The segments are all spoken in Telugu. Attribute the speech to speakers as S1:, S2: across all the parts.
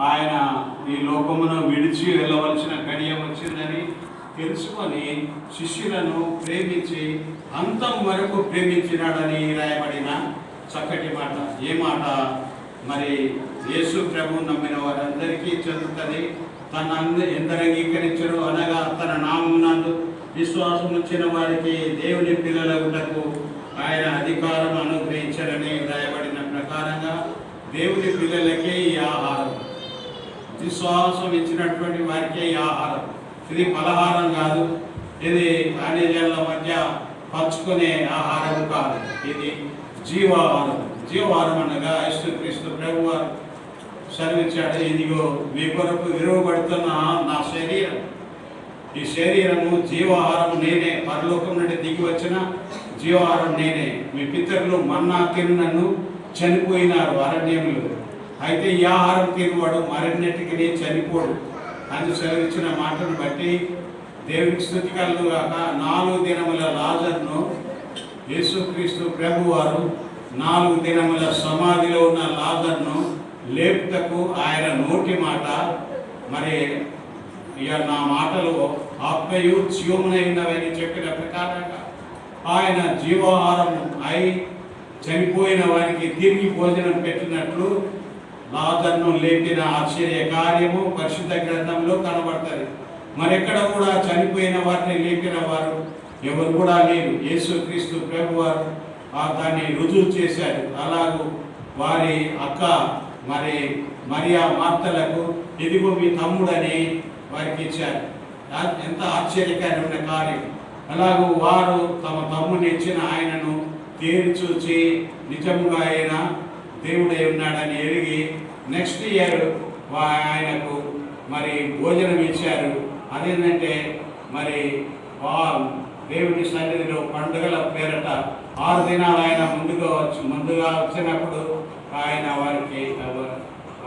S1: ఆయన ఈ లోకమును విడిచి వెళ్ళవలసిన గడియం వచ్చిందని తెలుసుకొని శిష్యులను ప్రేమించి అంతం వరకు ప్రేమించినాడని రాయబడిన చక్కటి మాట. ఏ మాట? మరి యేసు ప్రభు నమ్మిన వారందరికీ చెందుతుంది. తన అంద- ఎందరు అనగా తన నామమునందు విశ్వాసం ఉంచిన వారికి దేవుని పిల్లలకు ఆయన అధికారం అనుగ్రహించారని రాయబడిన ప్రకారంగా దేవుని పిల్లలకి ఈ విశ్వాసం ఇచ్చినటువంటి వారికే ఈ ఆహారం. ఇది పలహారం కాదు. ఇది అన్యజనుల మధ్య పంచుకునే ఆహారం కాదు. ఇది జీవాహారం. జీవాహారం అనగా యేసుక్రీస్తు ప్రభు వారు సెలవిచ్చాడు ఇదిగో మీ కొరకు విరువబడుతున్న నా శరీరం. ఈ శరీరము జీవాహారం నేనే. పరలోకం నుండి దిగి వచ్చిన జీవాహారం నేనే. మీ పితరులు మన్నా తిరునన్ను చనిపోయినారు. అరణ్యములు అయితే ఈ ఆహారం తినవాడు మరణ్యటికి చనిపోడు. అని సెలవిచ్చిన మాటను బట్టి దేవునికి స్థుతి కలుగుగాక నాలుగు దినముల లాజర్ను యేసుక్రీస్తు ప్రభువారు నాలుగు దినముల సమాధిలో ఉన్న లాజర్ను లేపుటకు ఆయన నోటి మాట. మరి ఇక నా మాటలు ఆత్మయు జీవమునైనవని చెప్పిన ప్రకారంగా ఆయన జీవాహారం అయి చనిపోయిన వారికి తిరిగి భోజనం పెట్టినట్లు లాజర్ను లేపిన ఆశ్చర్య కార్యము పరిశుద్ధ గ్రంథంలో కనబడుతుంది. మరెక్కడ కూడా చనిపోయిన వారిని లేపిన వారు ఎవరు కూడా లేరు. యేసుక్రీస్తు ప్రభు వారు దాన్ని రుజువు చేశారు. అలాగూ వారి అక్క మరి మరియా మార్తలకు ఇదిగో మీ తమ్ముడని వారికి ఇచ్చారు. ఎంత ఆశ్చర్యకరమైన కార్యం. అలాగూ వారు తమ తమ్ముని ఇచ్చిన ఆయనను తేరి చూచి నిజముగా ఆయన దేవుడే ఉన్నాడని ఎరిగి నెక్స్ట్ ఇయర్ ఆయనకు మరి భోజనం ఇచ్చారు. అదేంటంటే మరి వా దేవుని సన్నిధిలో పండుగల పేరట ఆరు దినాలు ఆయన ముందుగా వచ్చి ముందుగా వచ్చినప్పుడు ఆయన వారికి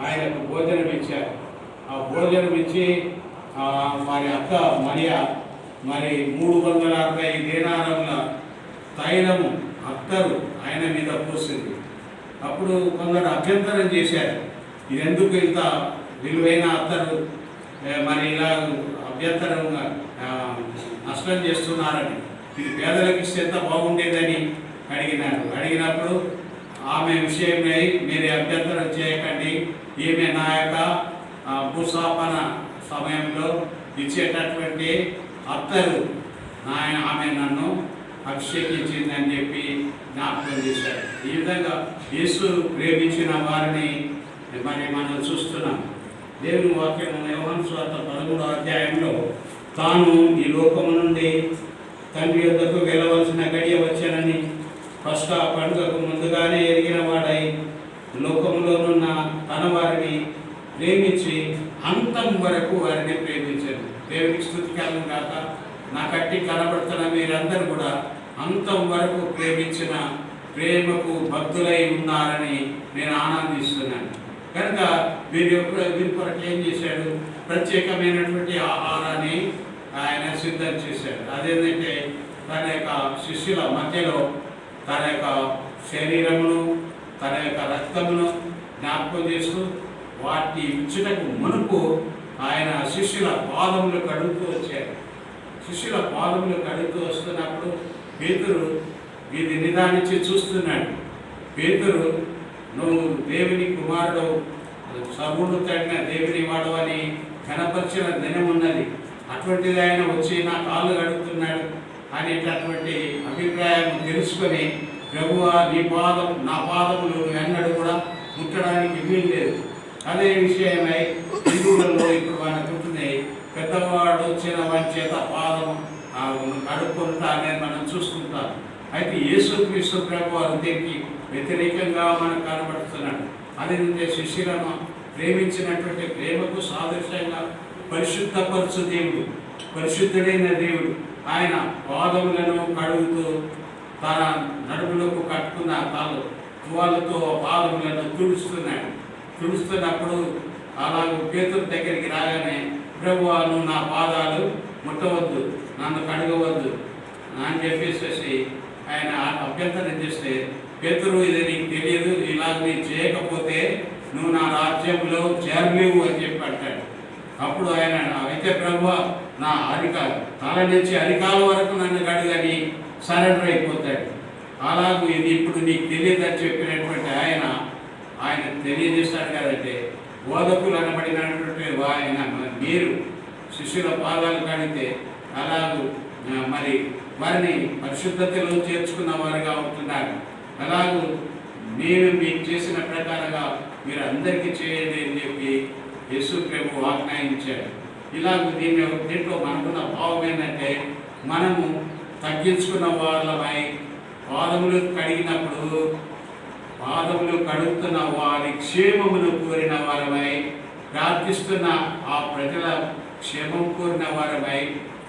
S1: ఆయనకు భోజనం ఇచ్చారు. ఆ భోజనం ఇచ్చి మరి అక్క మరియా మరి మూడు వందల అరవై దీనారముల తైలము అత్తరు ఆయన మీద పోసింది. అప్పుడు కొందరు అభ్యంతరం చేశారు. ఇది ఎందుకు ఇంత విలువైన అత్తరు? మరి ఇలా అభ్యంతరంగా నష్టం చేస్తున్నారని. ఇది పేదలకు ఇస్తే ఎంత బాగుండేదని అడిగినారు. అడిగినప్పుడు ఆమె విషయమై మీరు అభ్యంతరం చేయకండి. ఈమె నా యొక్క భూస్థాపన సమయంలో ఇచ్చేటటువంటి అత్తరు నాయన ఆమె నన్ను అభిషేకించిందని చెప్పి జ్ఞాపకం చేశారు. ఈ విధంగా యేసు ప్రేమించిన వారిని మరి మనం చూస్తున్నాం. దేవుని వాక్యం యోహన్ స్వార్థ పదమూడో అధ్యాయంలో తాను ఈ లోకము నుండి తండ్రి యొద్దకు వెళ్ళవలసిన గడియ వచ్చానని ఫస్ట్ ఆ పండుగకు ముందుగానే ఎరిగిన వాడై లోకంలోనున్న తన వారిని ప్రేమించి అంతం వరకు వారిని ప్రేమించారు దేవునికి స్థుతికాలం కాక నా కట్టి కనబడుతున్న మీరందరూ కూడా అంతం వరకు ప్రేమించిన ప్రేమకు భక్తులై ఉన్నారని నేను ఆనందిస్తున్నాను. కనుక వీరి యొక్క వీరి కొరకు ఏం చేశాడు? ప్రత్యేకమైనటువంటి ఆహారాన్ని ఆయన సిద్ధం చేశాడు. అదేంటంటే తన యొక్క శిష్యుల మధ్యలో తన యొక్క శరీరమును తన యొక్క రక్తమును జ్ఞాపకం చేస్తూ వాటి ఇచ్చుటకు మునుపు ఆయన శిష్యుల పాదములు కడుగుతూ వచ్చారు. శిష్యుల పాదములు కడుగుతూ వస్తున్నప్పుడు పేతురు ఇది నిదానించి చూస్తున్నాడు. పేతురు నువ్వు దేవుని కుమారుడు సగుడు తగిన దేవుని వాడవని కనపరిచిన దినం ఉన్నది అటువంటిది ఆయన వచ్చి నా కాళ్ళు కడుగుతున్నాడు అనేటటువంటి అభిప్రాయం తెలుసుకొని ప్రభువ నీ పాదం నా పాదములు ఎన్నడూ కూడా ముట్టడానికి వీలు లేదు. అదే విషయమై హిందువులలో ఇప్పుడు మనకుంటున్నాయి పెద్దవాడు చిన్నవాడి చేత పాదం కడుక్కుంటా అనేది మనం చూసుకుంటాం అయితే యేసుక్రీస్తు ప్రభు వారు వ్యతిరేకంగా మనకు కనబడుతున్నాడు. అదేంటంటే శిష్యులను ప్రేమించినటువంటి ప్రేమకు సాదృశ్యంగా పరిశుద్ధపరచు దేవుడు పరిశుద్ధుడైన దేవుడు. ఆయన పాదములను కడుగుతూ తన నడుములకు కట్టుకున్న తాను తువాలతో పాదములను తుడుస్తున్నాడు. తుడుస్తున్నప్పుడు అలా పేతుల దగ్గరికి రాగానే ప్రభువాను నా పాదాలు ముట్టవద్దు నన్ను కడగవద్దు అని చెప్పేసేసి ఆయన అభ్యంతరం చేస్తే పేతురు ఇది నీకు తెలియదు ఇలా నీ చేయకపోతే నువ్వు నా రాజ్యంలో చేరలేవు అని చెప్పి అంటాడు. అప్పుడు ఆయన అయితే ప్రభు నా అరికాలు తల నుంచి అరికాల వరకు నన్ను గడుగని సరెండర్ అయిపోతాడు. అలాగూ ఇది ఇప్పుడు నీకు తెలియదని చెప్పినటువంటి ఆయన ఆయన తెలియజేస్తాడు కదంటే బోధకులు అనబడినటువంటి ఆయన మీరు శిష్యుల పాదాలు కడితే అలాగూ మరి వారిని పరిశుద్ధతలో చేర్చుకున్న వారుగా ఉంటున్నారు. అలాగూ నేను మీకు చేసిన ప్రకారంగా మీరు అందరికీ చేయండి అని చెప్పి యేసు ప్రభు ఆజ్ఞాయించాడు. ఇలాగ దీన్ని దీంట్లో మనకున్న భావం ఏంటంటే మనము తగ్గించుకున్న వాళ్ళమై పాదములు కడిగినప్పుడు పాదములు కడుగుతున్న వారి క్షేమమును కోరిన వారమై ప్రార్థిస్తున్న ఆ ప్రజల క్షేమం కోరిన వారమై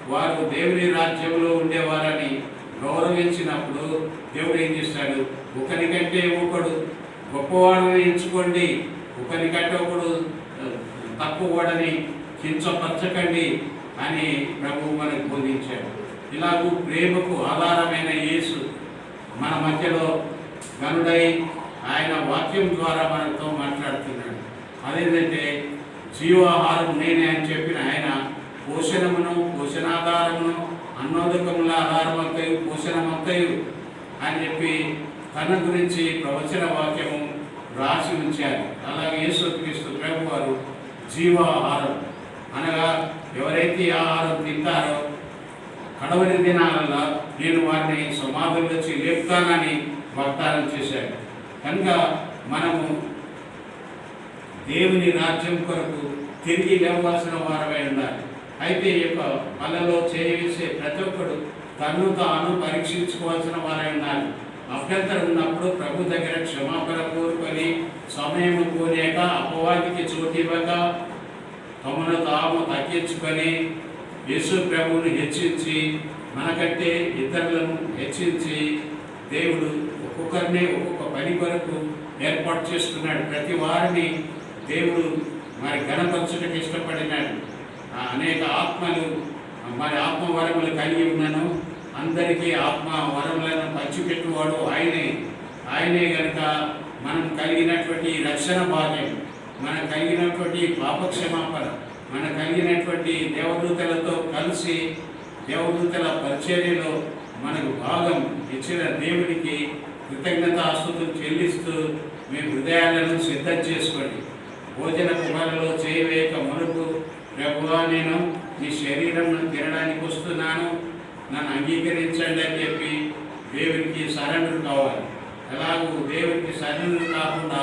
S1: వారు దేవుని రాజ్యంలో ఉండేవారని గౌరవించినప్పుడు దేవుడు ఏం చేస్తాడు? ఒకరికంటే ఒకడు గొప్పవాడని ఎంచుకోండి ఒకరికంటే ఒకడు ఆ, కించపరచకండి అని ప్రభు మనకు బోధించాడు. ఇలాగూ ప్రేమకు ఆధారమైన యేసు మన మధ్యలో గనుడై ఆయన వాక్యం ద్వారా మనతో మాట్లాడుతున్నాడు. అదేంటంటే జీవాహారం నేనే అని చెప్పిన ఆయన పోషణమును పోషణాధారమును అన్నోదకముల ఆధారమక్కయు పోషణమక్కయు అని చెప్పి తన గురించి ప్రవచన వాక్యము రాసి ఉంచారు. అలాగే యేసుక్రీస్తు ప్రభు వారు జీవాహారం అనగా ఎవరైతే ఆహారం తింటారో కడవరి దినాలలో నేను వారిని సమాధులు వచ్చి లేపుతానని వాగ్దానం చేశాడు కనుక మనము దేవుని రాజ్యం కొరకు తిరిగి లేవలసిన వారమై ఉండాలి. అయితే ఈ యొక్క పనులలో చేయవేసే ప్రతి ఒక్కడు తను తాను పరీక్షించుకోవాల్సిన వారై ఉన్నారు అభ్యంతరం ఉన్నప్పుడు ప్రభు దగ్గర క్షమాపణ కోరుకొని సమయం కోరాక అపవాదికి చోటివ్వక తమను తాము తగ్గించుకొని యేసు ప్రభువుని హెచ్చించి మనకంటే ఇతరులను హెచ్చించి దేవుడు ఒక్కొక్కరిని ఒక్కొక్క పని కొరకు ఏర్పాటు చేసుకున్నాడు ప్రతి వారిని దేవుడు మరి గణపరచుటకు ఇష్టపడినాడు. అనేక ఆత్మలు మరి ఆత్మ వరములు కలిగి ఉన్నాను. అందరికీ ఆత్మ వరములను పంచిపెట్టువాడు ఆయనే. ఆయనే కనుక మనం కలిగినటువంటి రక్షణ భాగ్యం మనం కలిగినటువంటి పాపక్షమాపణ మన కలిగినటువంటి దేవదూతలతో కలిసి దేవదూతల పరిచర్యలో మనకు భాగం ఇచ్చిన దేవునికి కృతజ్ఞతాస్తుతులు చెల్లిస్తూ మీ హృదయాలను సిద్ధం చేసుకోండి. భోజన కుమారులో చేయవేయక మునుపు ప్రభువా నేను నీ శరీరం తినడానికి వస్తున్నాను. నన్ను అంగీకరించండి అని చెప్పి దేవునికి సరెండర్ కావాలి. ఎలాగో దేవునికి సరెండర్ కాకుండా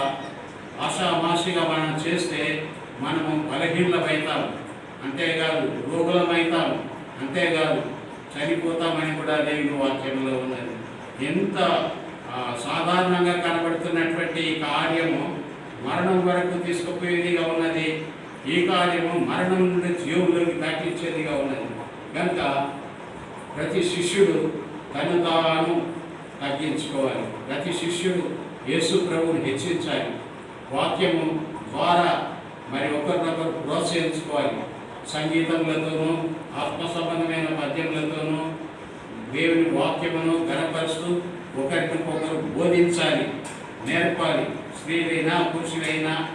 S1: ఆషామాషిగా మనం చేస్తే మనము బలహీనమవుతాం అంతేకాదు రోగులమవుతాం అంతేకాదు చనిపోతామని కూడా దేవుని వాక్యంలో ఉన్నది. ఎంత సాధారణంగా కనబడుతున్నటువంటి ఈ కార్యము మరణం వరకు తీసుకుపోయేదిగా ఉన్నది. ఈ కార్యము మరణం నుండి జీవులోకి దాటించేదిగా ఉన్నది. కనుక ప్రతి శిష్యుడు తను తాను తగ్గించుకోవాలి. ప్రతి శిష్యుడు యేసు ప్రభువుని హెచ్చించాలి. వాక్యము ద్వారా మరి ఒకరినొకరు ప్రోత్సహించుకోవాలి. సంగీతములతోనూ ఆత్మ సంబంధమైన పద్యములతోనూ దేవుని వాక్యమును గణపరుస్తూ ఒకరికొకరు బోధించాలి నేర్పాలి. స్త్రీలైనా పురుషులైనా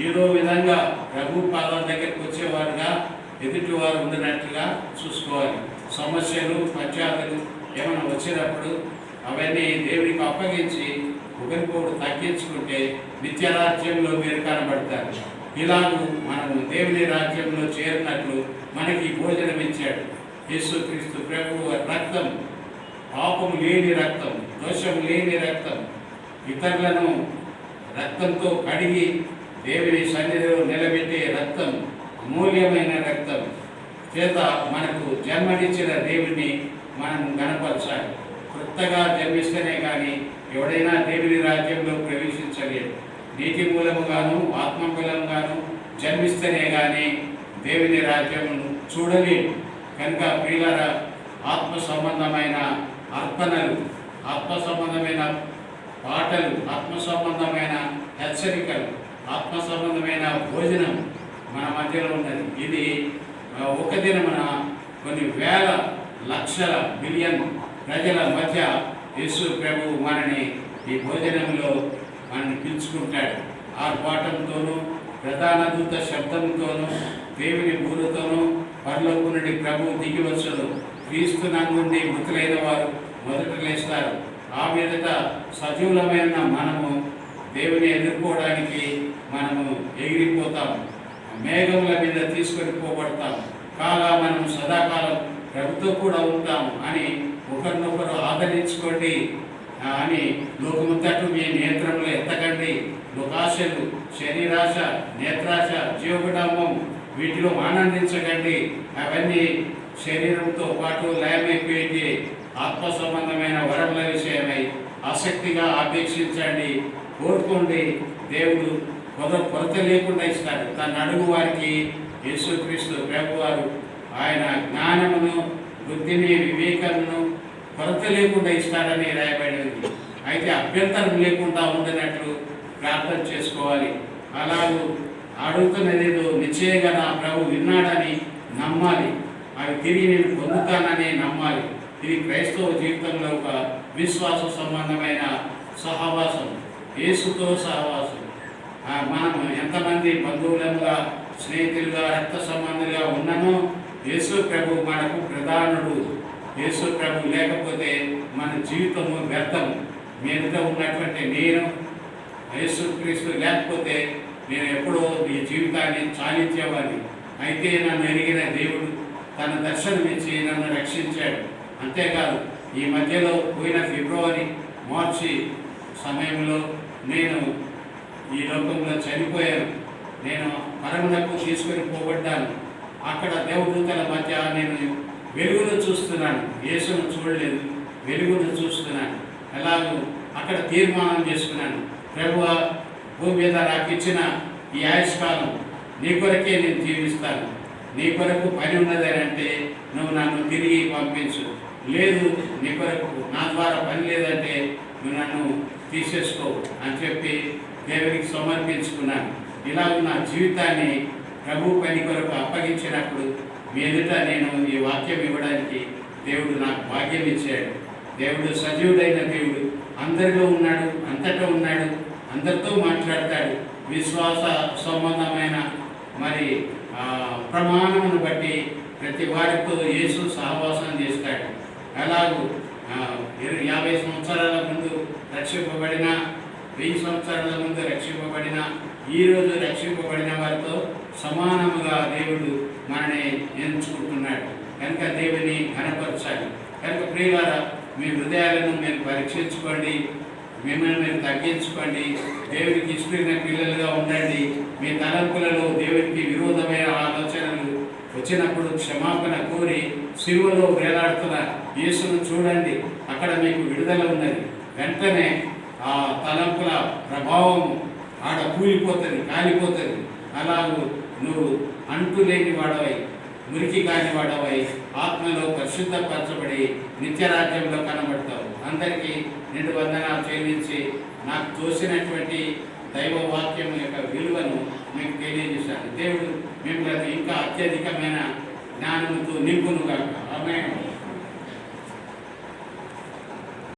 S1: ఏదో విధంగా రఘు పాదాల దగ్గరికి వచ్చేవారుగా ఎదుటివారు ఉండినట్లుగా చూసుకోవాలి. సమస్యలు పశ్చాత్తలు ఏమైనా వచ్చినప్పుడు అవన్నీ దేవునికి అప్పగించి ఒకరికొకరు తగ్గించుకుంటే నిత్యరాజ్యంలో మీరు కనబడతారు. ఇలాగూ మనము దేవుని రాజ్యంలో చేరినట్లు మనకి భోజనం ఇచ్చాడు. యేసుక్రీస్తు ప్రభు రక్తం పాపం లేని రక్తం దోషం లేని రక్తం ఇతరులను రక్తంతో కడిగి దేవుని సన్నిధిలో నిలబెట్టే రక్తం అమూల్యమైన రక్తం చేత మనకు జన్మనిచ్చిన దేవుని మనం గణపరచాలి. కొత్తగా జన్మిస్తేనే కానీ ఎవడైనా దేవుని రాజ్యంలో ప్రవేశించలేదు నీతి మూలముగాను ఆత్మ జన్మిస్తేనే కానీ దేవుని రాజ్యమును చూడలేడు. కనుక ప్రియులర ఆత్మ సంబంధమైన అర్పణలు ఆత్మ సంబంధమైన పాటలు ఆత్మ సంబంధమైన హెచ్చరికలు ఆత్మ సంబంధమైన భోజనం మన మధ్యలో ఉన్నది. ఇది ఒక దినమున కొన్ని వేల లక్షల బిలియన్ ప్రజల మధ్య యేసు ప్రభు మనని ఈ భోజనంలో మనని పిలుచుకుంటాడు. ఆర్భాటంతోనూ ప్రధాన దూత శబ్దంతోనూ దేవుని బూరుతోనూ పరలోకు నుండి ప్రభు దిగి వచ్చును. క్రీస్తు నుండి మృతులైన వారు మొదట లేస్తారు. ఆ మీదట సజీవులమైన మనము దేవుని ఎదుర్కోవడానికి మనము ఎగిరిపోతాము. మేఘముల మీద తీసుకొని పోబడతాం కాగా మనం సదాకాలం ప్రభుతో కూడా ఉంటాం అని ఒకరినొకరు ఆదరించుకోండి. అని లోకముంతటు మీ నేత్రంలో ఎత్తకండి. లోకాశలు శరీరాశ నేత్రాశ జీవకుటుంబం వీటిలో ఆనందించకండి. అవన్నీ శరీరంతో పాటు లయమైపోయి ఆత్మ సంబంధమైన వరముల విషయమై ఆసక్తిగా అపేక్షించండి కోరుకోండి దేవుడు కొద కొరత లేకుండా ఇస్తాడు తన అడుగు వారికి యేసుక్రీస్తు ప్రభువారు ఆయన జ్ఞానమును బుద్ధిని వివేకాలను కొరత లేకుండా ఇస్తాడని రాయబడింది అయితే అభ్యంతరం లేకుండా ఉండనట్లు ప్రార్థన చేసుకోవాలి. అలాగూ అడుగుతున్నదేదో నిశ్చయంగా నా ప్రభు విన్నాడని నమ్మాలి. అవి తిరిగి నేను పొందుతానని నమ్మాలి. ఇది క్రైస్తవ జీవితంలో ఒక విశ్వాస సంబంధమైన సహవాసం. యేసుతో సహవాసం. మనం ఎంతమంది బంధువులుగా స్నేహితులుగా రక్త సంబంధులుగా ఉన్నానో యేసు ప్రభు మనకు ప్రధానుడు. యేసు ప్రభు లేకపోతే మన జీవితము వ్యర్థం. మీదుగా ఉన్నటువంటి నేను యేసుక్రీస్తు లేకపోతే నేను ఎప్పుడో మీ జీవితాన్ని చాలించేవాడిని. అయితే నన్ను ఎరిగిన దేవుడు తన దర్శనమిచ్చి నన్ను రక్షించాడు. అంతేకాదు ఈ మధ్యలో పోయిన ఫిబ్రవరి మార్చి సమయంలో నేను ఈ లోకంలో చనిపోయాను. నేను పరమునకు తీసుకొని పోబడ్డాను. అక్కడ దేవదూతల మధ్య నేను వెలుగును చూస్తున్నాను. యేసును చూడలేదు. వెలుగును చూస్తున్నాను. ఎలాగో అక్కడ తీర్మానం చేసుకున్నాను. ప్రభువ భూమి మీద నాకు ఇచ్చిన ఈ ఆయుష్కాలం నీ కొరకే నేను జీవిస్తాను. నీ కొరకు పని ఉన్నదని అంటే నువ్వు నన్ను తిరిగి పంపించు. లేదు నీ కొరకు నా ద్వారా పని లేదంటే నువ్వు నన్ను తీసేసుకో అని చెప్పి దేవునికి సమర్పించుకున్నాను. ఇలా నా జీవితాన్ని ప్రభు పని కొరకు అప్పగించినప్పుడు మీ ఎదుట నేను ఈ వాక్యం ఇవ్వడానికి దేవుడు నాకు భాగ్యం ఇచ్చాడు. దేవుడు సజీవుడైన దేవుడు అందరిలో ఉన్నాడు అంతటా ఉన్నాడు అందరితో మాట్లాడతాడు. విశ్వాస సంబంధమైన మరి ప్రమాణమును బట్టి ప్రతి వారితో యేసు సహవాసం చేస్తాడు. అలాగూ యాభై సంవత్సరాల ముందు రక్షింపబడిన వెయ్యి సంవత్సరాల ముందు రక్షింపబడిన ఈ రోజు రక్షింపబడిన వారితో సమానముగా దేవుడు మనని ఎంచుకుంటున్నాడు. కనుక దేవుని ఘనపరచాలి. కనుక ప్రియులారా మీ హృదయాలను మీరు పరీక్షించుకోండి మిమ్మల్ని మీరు తగ్గించుకోండి. దేవునికి ఇష్టమైన పిల్లలుగా ఉండండి. మీ తలంపులలో దేవునికి విరోధమైన ఆలోచనలు వచ్చినప్పుడు క్షమాపణ కోరి శివులో వేలాడుతున్న యేసును చూడండి. అక్కడ మీకు విడుదల ఉన్నది. వెంటనే ఆ తలంపుల ప్రభావం ఆడ కూలిపోతుంది కాలిపోతుంది. అలాగూ నువ్వు అంటులేని వాడవై మురికి కాని వాడవై ఆత్మలో పరిశుద్ధపరచబడి నిత్యరాజ్యంలో కనబడతావు. అందరికీ నిండు వందనాలు చెల్లించి నాకు తోసినటువంటి దైవ వాక్యం యొక్క విలువను మీకు తెలియజేశాను. దేవుడు మిమ్మల్ని ఇంకా అత్యధికమైన జ్ఞానముతో నింపును కాక ఆమె